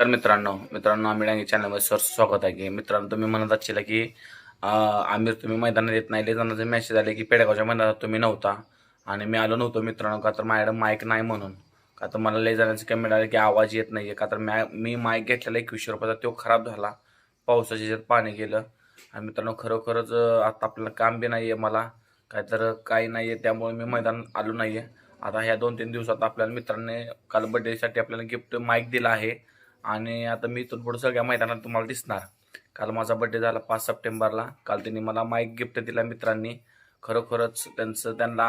तर मित्रांनो मित्रांनो आम्ही डांगे चॅनलमध्ये सर स्वागत आहे की. मित्रांनो तुम्ही म्हणत असशील की आमिर तुम्ही मैदानात येत नाही. लय जणांचे मॅसेज आले की पेडगावच्या मैदानात तुम्ही नव्हता. आणि मी आलो नव्हतो मित्रांनो का तर माझ्याकडे माईक नाही म्हणून. का तर मला लय जणांचे कमेंट आले की आवाज येत नाही आहे का तर मॅ मी माईक घेतलेला एकवीसशे रुपयाचा तो खराब झाला. पावसाच्या ह्याच्यात पाणी गेलं. आणि मित्रांनो खरोखरच आता आपल्याला काम बी नाही आहे मला. काय तर काही नाही आहे त्यामुळे मी मैदानात आलो नाही आहे आता ह्या दोन तीन दिवसात आपल्याला मित्रांनी काल बड्डेसाठी आपल्याला गिफ्ट माईक दिला आहे. आणि आता मी इथून पुढे सगळ्या मैदानात तुम्हाला दिसणार. काल माझा बड्डे झाला पाच सप्टेंबरला. काल त्यांनी मला माईक गिफ्ट दिला मित्रांनी. खरोखरच त्यांचं त्यांना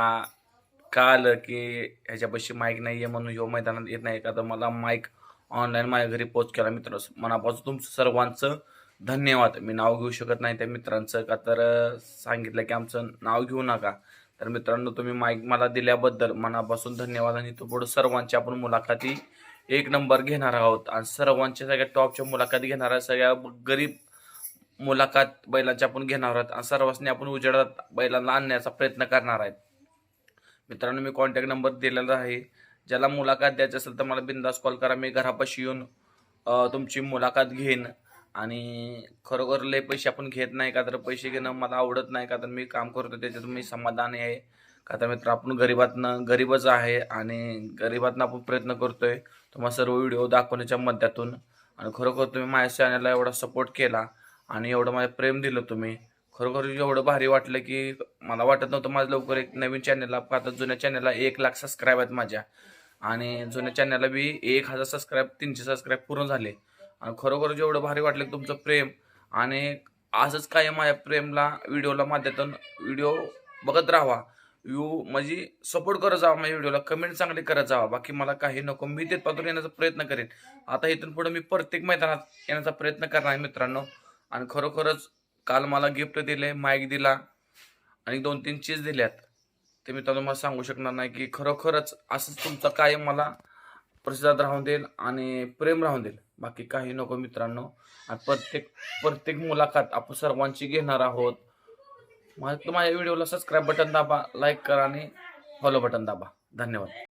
कळालं की ह्याच्यापाशी माईक नाही आहे म्हणून ह्यो मैदानात येत नाही. का तर मला माईक ऑनलाईन माझ्या घरी पोच केला मित्र मनापासून तुमचं सर्वांचं धन्यवाद. मी नाव घेऊ शकत नाही त्या मित्रांचं. का तर सांगितलं की आमचं नाव घेऊ नका. तर मित्रांनो तुम्ही माईक मला दिल्याबद्दल मनापासून धन्यवाद. आणि तो पुढे सर्वांची आपण मुलाखती एक नंबर घेणार आहोत. आणि सर्वांच्या सगळ्या टॉपच्या मुलाखत घेणार आहे सगळ्या गरीब मुलाखत बैलांच्या आपण घेणार आहोत. आणि सर्वांनी आपण उजेडात बैलांना आणण्याचा प्रयत्न करणार आहेत. मित्रांनो मी कॉन्टॅक्ट नंबर दिलेला आहे. ज्याला मुलाखत द्यायची असेल तर मला बिंदास कॉल करा. मी घरापाशी येऊन तुमची मुलाखत घेईन. आणि खरोखर लय पैसे आपण घेत नाही का तर पैसे घेणं मला आवडत नाही का तर मी काम करतो त्याच्यात मी समाधानी आहे. का तर मित्र आपण गरीबातनं गरीबच आहे आणि गरीबातनं आपण प्रयत्न करतोय तुम्हाला सर्व व्हिडिओ दाखवण्याच्या मध्यातून आणि खरोखर तुम्ही माझ्या चॅनलला एवढा सपोर्ट केला आणि एवढं माझं प्रेम दिलं तुम्ही. खरोखर एवढं भारी वाटलं की मला वाटत नव्हतं माझं लवकर एक नवीन चॅनलला आता जुन्या चॅनलला एक लाख सबस्क्राईब आहेत माझ्या. आणि जुन्या चॅनलला बी एक हजार सबस्क्राईब तीनशे सबस्क्राईब पूर्ण झाले. खरोखर जेवढं भारी वाटलं तुमचं प्रेम आणि असंच काय माझ्या प्रेमला व्हिडिओला माध्यमातून व्हिडिओ बघत राहावा. यू म्हणजे सपोर्ट करत जावा माझ्या व्हिडिओला कमेंट चांगले करत जावा. बाकी मला काही नको मी ते येण्याचा प्रयत्न करेन. आता इथून पुढे मी प्रत्येक मैदानात येण्याचा प्रयत्न करणार आहे मित्रांनो. आणि खरोखरच काल मला गिफ्ट दिले माईक दिला आणि दोन तीन चीज दिल्यात. ते मी तुम्हाला सांगू शकणार नाही की खरोखरच असंच तुमचा कायम मला प्रतिसाद राहून देईल आणि प्रेम राहून देईल. बाकी काही नको मित्रांनो. आणि प्रत्येक प्रत्येक मुलाखत आपण सर्वांची घेणार आहोत. माझ्या माझ्या व्हिडिओला सबस्क्राईब बटन दाबा लाईक करा आणि फॉलो बटन दाबा. धन्यवाद.